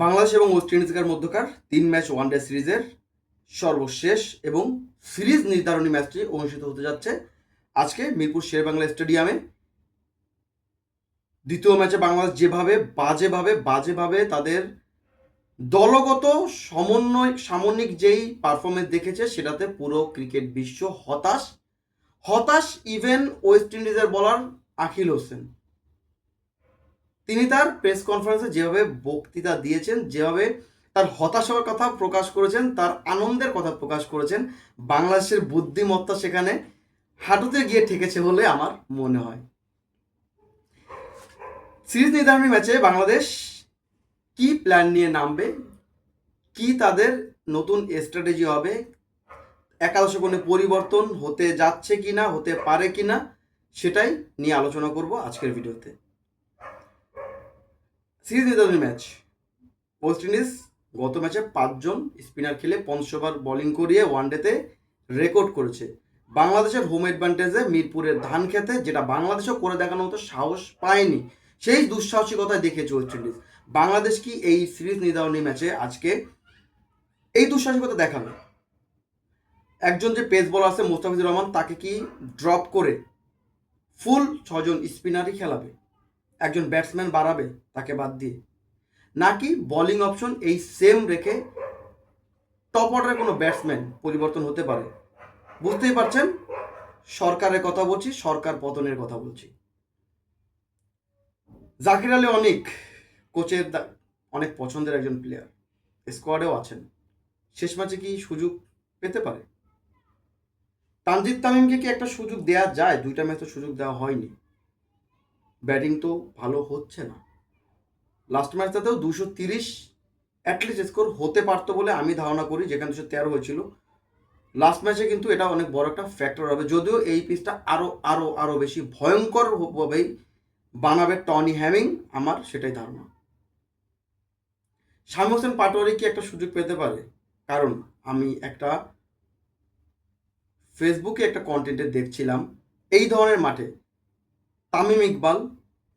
বাংলাদেশ এবং ওয়েস্ট ইন্ডিজের মধ্যকার তিন ম্যাচ ওয়ানডে সিরিজের সর্বশেষ এবং সিরিজ নির্ধারণী ম্যাচটি অনুষ্ঠিত হতে যাচ্ছে আজকে মিরপুর শেরবাংলা স্টেডিয়ামে। দ্বিতীয় ম্যাচে বাংলাদেশ যেভাবে বাজেভাবে বাজেভাবে তাদের দলগত সমন্বয় সামরিক যেই পারফরমেন্স দেখেছে সেটাতে পুরো ক্রিকেট বিশ্ব হতাশ। হতাশ ইভেন ওয়েস্ট ইন্ডিজের বলার আখিল হোসেন। তিনি তার প্রেস কনফারেন্সে যেভাবে বক্তৃতা দিয়েছেন, যেভাবে তার হতাশার কথা প্রকাশ করেছেন, তার আনন্দের কথা প্রকাশ করেছেন, বাংলাদেশের বুদ্ধিমত্তা সেখানে হাঁটুতে গিয়ে ঠেকেছে বলে আমার মনে হয়। সিরিজ নির্ধারণী ম্যাচে বাংলাদেশ কি প্ল্যান নিয়ে নামবে? কি তাদের নতুন স্ট্র্যাটেজি হবে? একাদশে কোনো পরিবর্তন হতে যাচ্ছে কিনা, হতে পারে কিনা, সেটাই নিয়ে আলোচনা করব আজকের ভিডিওতে। সিরিজ নির্ধারণী ম্যাচ ওয়েস্ট ইন্ডিজ গত ম্যাচে পাঁচজন স্পিনার খেলে পঞ্চাশ ওভার বোলিং করিয়ে ওয়ানডেতে রেকর্ড করেছে। বাংলাদেশের হোম অ্যাডভান্টেজে মিরপুরের ধান খেতে, যেটা বাংলাদেশও করে দেখানোর মতো সাহস পায়নি, সেই দুঃসাহসিকতায় দেখেছে ওয়েস্ট ইন্ডিজ বাংলাদেশ কি এই সিরিজ নির্ধারণী ম্যাচে আজকে এই দুঃসাহসিকতা দেখাবে? একজন যে পেস বলার আছে মোস্তাফিজুর রহমান, তাকে কি ড্রপ করে ফুল ছজন স্পিনারই খেলাবে? একজন ব্যাটসম্যান বাড়াবে তাকে বাদ দিয়ে। নাকি বোলিং অপশন এই সেম রেখে টপ অর্ডারের কোনো ব্যাটসম্যান পরিবর্তন হতে পারে? বুঝতেই পারছেন? সরকারের কথা বলছি, সরকার পতনের কথা বলছি। জাকির আলী অনেক কোচের অনেক পছন্দের একজন প্লেয়ার স্কোয়াডেও আছেন। শেষ ম্যাচে কি সুযোগ পেতে পারে? তানজিদ তামিমকে কি একটা সুযোগ দেওয়া যায়? দুইটা ম্যাচে সুযোগ দেওয়া হয়নি। ব্যাটিং তো ভালো হচ্ছে না। লাস্ট ম্যাচটাতেও দুশো তিরিশ অ্যাটলিস্ট স্কোর হতে পারতো বলে আমি ধারণা করি, যেখানে দুশো তেরো হয়েছিল। লাস্ট ম্যাচে কিন্তু এটা অনেক বড় একটা ফ্যাক্টর হবে। যদিও এই পিচটা আরও আরও আরও বেশি ভয়ঙ্কর ভাবেই বানাবে টনি হ্যামিং, আমার সেটাই ধারণা। শাম হোসেন পাটোয়ারি কি একটা সুযোগ পেতে পারে? কারণ আমি একটা ফেসবুকে একটা কন্টেন্টে দেখছিলাম, এই ধরনের মাঠে। তামিম ইকবাল,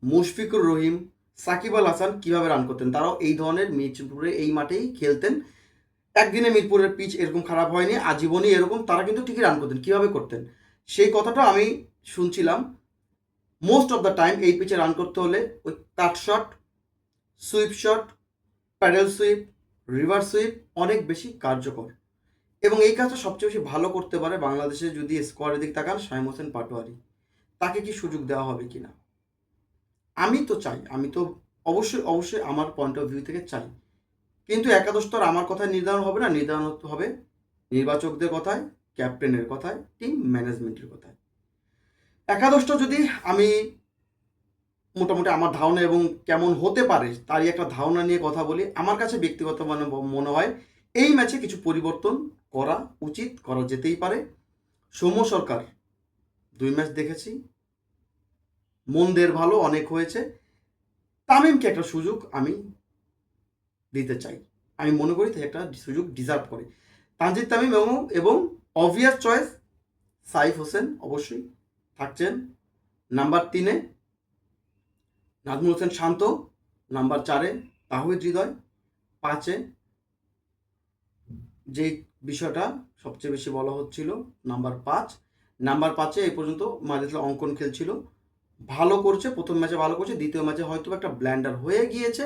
মুশফিকুর রহিম, সাকিব আল হাসান কীভাবে রান করতেন? তারাও এই ধরনের মিরপুরে এই মাঠেই খেলতেন। একদিনে মিরপুরের পিচ এরকম খারাপ হয়নি, আজীবনই এরকম, তারা কিন্তু ঠিকই রান করতেন। কীভাবে করতেন? সেই কথাটা আমি শুনছিলাম। মোস্ট অফ দ্য টাইম এই পিচে রান করতে হলে ওই cut shot sweep shot paddle sweep reverse sweep অনেক বেশি কার্যকর। এবং এই কাজটা সবচেয়ে বেশি ভালো করতে পারে বাংলাদেশে যদি স্কোয়ারের দিক তাকান, শাহিম হোসেন পাটোয়ারি। তাকে কি সুযোগ দেওয়া হবে কিনা? আমি তো চাই, আমি তো অবশ্যই অবশ্যই আমার পয়েন্ট অফ ভিউ থেকে চাই। কিন্তু একাদশ তো আর আমার কথায় নির্ধারণ হবে না, নির্ধারণ হবে নির্বাচকদের কথায় ক্যাপ্টেনের কথায় টিম ম্যানেজমেন্টের কথায়। একাদশটা যদি আমি মোটামুটি আমার ধারণা এবং কেমন হতে পারে, তারই একটা ধারণা নিয়ে কথা বলি, আমার কাছে ব্যক্তিগত মানে মনে হয় এই ম্যাচে কিছু পরিবর্তন করা উচিত, করা যেতেই পারে। সৌম্য সরকার দুই ম্যাচ দেখেছি। মনদের ভালো, অনেক হয়েছে। তামিমকে একটা সুযোগ আমি দিতে চাই। আমি মনে করি একটা সুযোগ ডিজার্ভ করে। তানজিদ তামিম এবং এবং অবভিয়াস চয়েস সাইফ হোসেন অবশ্যই থাকছেন। নাম্বার তিনে নাজমুল হোসেন শান্ত। নাম্বার চারে তাহিদ হৃদয়। পাঁচে যে বিষয়টা সবচেয়ে বেশি বলা হচ্ছিল, নাম্বার পাঁচ নাম্বার পাচ্ছে এই পর্যন্ত মাঝে অঙ্কন খেলছিল। ভালো করছে, প্রথম ম্যাচে ভালো করছে, দ্বিতীয় ম্যাচে হয়তো একটা ব্ল্যান্ডার হয়ে গিয়েছে।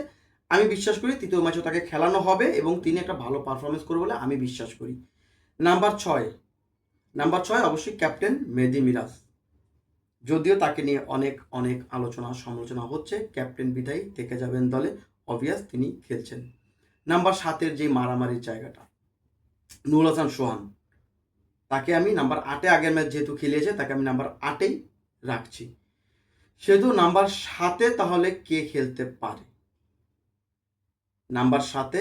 আমি বিশ্বাস করি তৃতীয় ম্যাচও তাকে খেলানো হবে এবং তিনি একটা ভালো পারফরমেন্স করবে বলে আমি বিশ্বাস করি। নাম্বার ছয় নাম্বার ছয় অবশ্যই ক্যাপ্টেন মেহেদি মিরাজ। যদিও তাকে নিয়ে অনেক অনেক আলোচনা, সমালোচনা হচ্ছে, ক্যাপ্টেন বিদায়ী থেকে যাবেন দলে অবভিয়াস তিনি খেলছেন। নাম্বার সাতের যে মারামারির জায়গাটা, নুরুল হাসান সোহান। তাকে আমি নাম্বার আটে আগের ম্যাচ যেহেতু খেলিয়েছে, তাকে আমি নাম্বার আটেই রাখছি। সেহেতু নাম্বার সাতে তাহলে কে খেলতে পারে? নাম্বার সাতে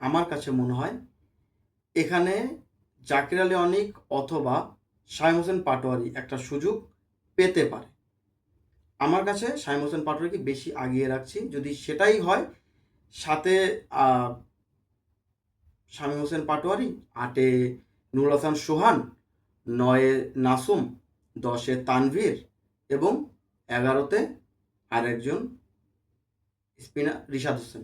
আমার কাছে মনে হয় এখানে জাকির আলী অনিক অথবা শাহিম হোসেন পাটোয়ারি একটা সুযোগ পেতে পারে। আমার কাছে শাহিম হোসেন পাটোয়ারিকে বেশি আগিয়ে রাখছি। যদি সেটাই হয় সাথে শামীম হোসেন পাটোয়ারি, আটে নুরুল হাসান সোহান, নয়ে নাসুম, দশে তানভীর এবং এগারোতে আরেকজন স্পিনার রিশাদ হোসেন।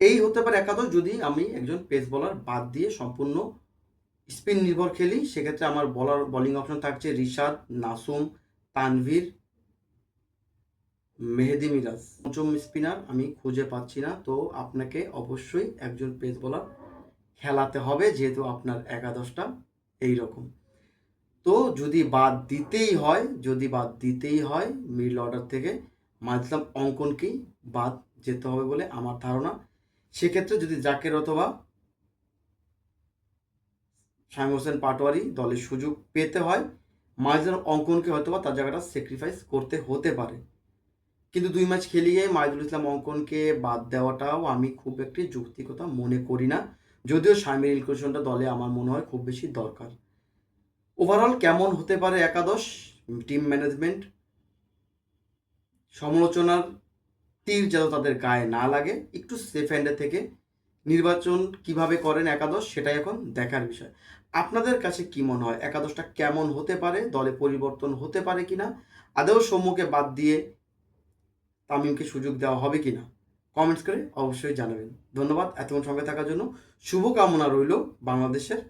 এই হতে পারে একাদশ যদি আমি একজন পেস বলার বাদ দিয়ে সম্পূর্ণ স্পিন নির্ভর খেলি, সেক্ষেত্রে আমার বলার বলিং অপশন থাকছে রিশাদ, নাসুম, তানভীর, মেহেদি মিরাজ। পঞ্চম স্পিনার আমি খুঁজে পাচ্ছি না, তো আপনাকে অবশ্যই একজন পেস বলার খেলাতে হবে, যেহেতু আপনার একাদশটা এই রকম তো যদি বাদ দিতেই হয়, যদি বাদ দিতেই হয় মিডল অর্ডার থেকে মাজলাম অঙ্কনকেই বাদ যেতে হবে বলে আমার ধারণা। সেক্ষেত্রে যদি জাকের অথবা শাহিম হোসেন পাটোয়ারি দলের সুযোগ পেতে হয় মাজলাম অঙ্কনকে হয়তো বা তার জায়গাটা স্যাক্রিফাইস করতে হতে পারে। কিন্তু দুই ম্যাচ খেলিয়ে মাহিদুল ইসলাম অঙ্কনকে বাদ দেওয়াটাও আমি খুব একটি যুক্তিকতা মনে করি না। যদিও শামির ইনক্লুশনটা দলে আমার মনে হয় খুব বেশি দরকার। ওভারঅল কেমন হতে পারে একাদশ? টিম ম্যানেজমেন্ট সমালোচনার তীর যেন তাদের গায়ে না লাগে, একটু সেফ হ্যান্ডে থেকে নির্বাচন কীভাবে করেন একাদশ সেটাই এখন দেখার বিষয়। আপনাদের কাছে কি মনে হয়? একাদশটা কেমন হতে পারে? দলে পরিবর্তন হতে পারে কিনা? আদৌ সম্মুখে বাদ দিয়ে তামিমকে সুযোগ দেওয়া হবে কিনা? কমেন্টস করে অবশ্যই জানাবেন। ধন্যবাদ এতক্ষণ সঙ্গে থাকার জন্য। শুভকামনা রইল বাংলাদেশের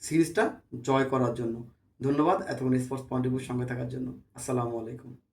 সিরিজটা জয় করার জন্য। ধন্যবাদ এতক্ষণ স্পোর্টস পয়েন্ট সঙ্গে থাকার জন্য। আসসালামু আলাইকুম।